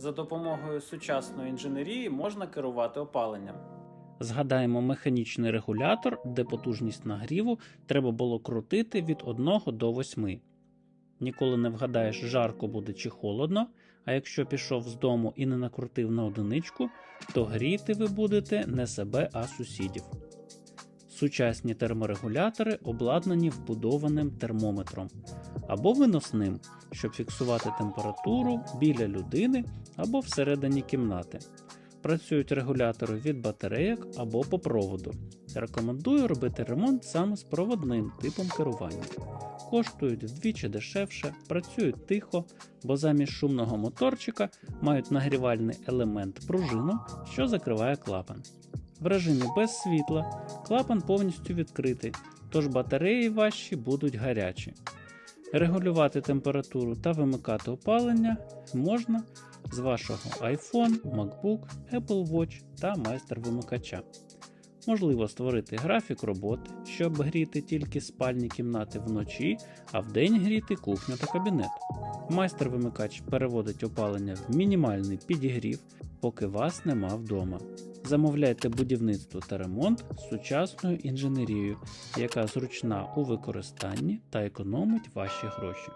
За допомогою сучасної інженерії можна керувати опаленням. Згадаємо механічний регулятор, де потужність нагріву треба було крутити від 1 до 8. Ніколи не вгадаєш, жарко буде чи холодно, а якщо пішов з дому і не накрутив на одиничку, то гріти ви будете не себе, а сусідів. Сучасні терморегулятори обладнані вбудованим термометром або виносним, щоб фіксувати температуру біля людини або всередині кімнати. Працюють регулятори від батарейок або по проводу. Рекомендую робити ремонт саме з проводним типом керування. Коштують вдвічі дешевше, працюють тихо, бо замість шумного моторчика мають нагрівальний елемент пружину, що закриває клапан. В режимі без світла клапан повністю відкритий, тож батареї ваші будуть гарячі. Регулювати температуру та вимикати опалення можна з вашого iPhone, MacBook, Apple Watch та майстер-вимикача. Можливо створити графік роботи, щоб гріти тільки спальні кімнати вночі, а вдень гріти кухню та кабінет. Майстер-вимикач переводить опалення в мінімальний підігрів, поки вас нема вдома. Замовляйте будівництво та ремонт з сучасною інженерією, яка зручна у використанні та економить ваші гроші.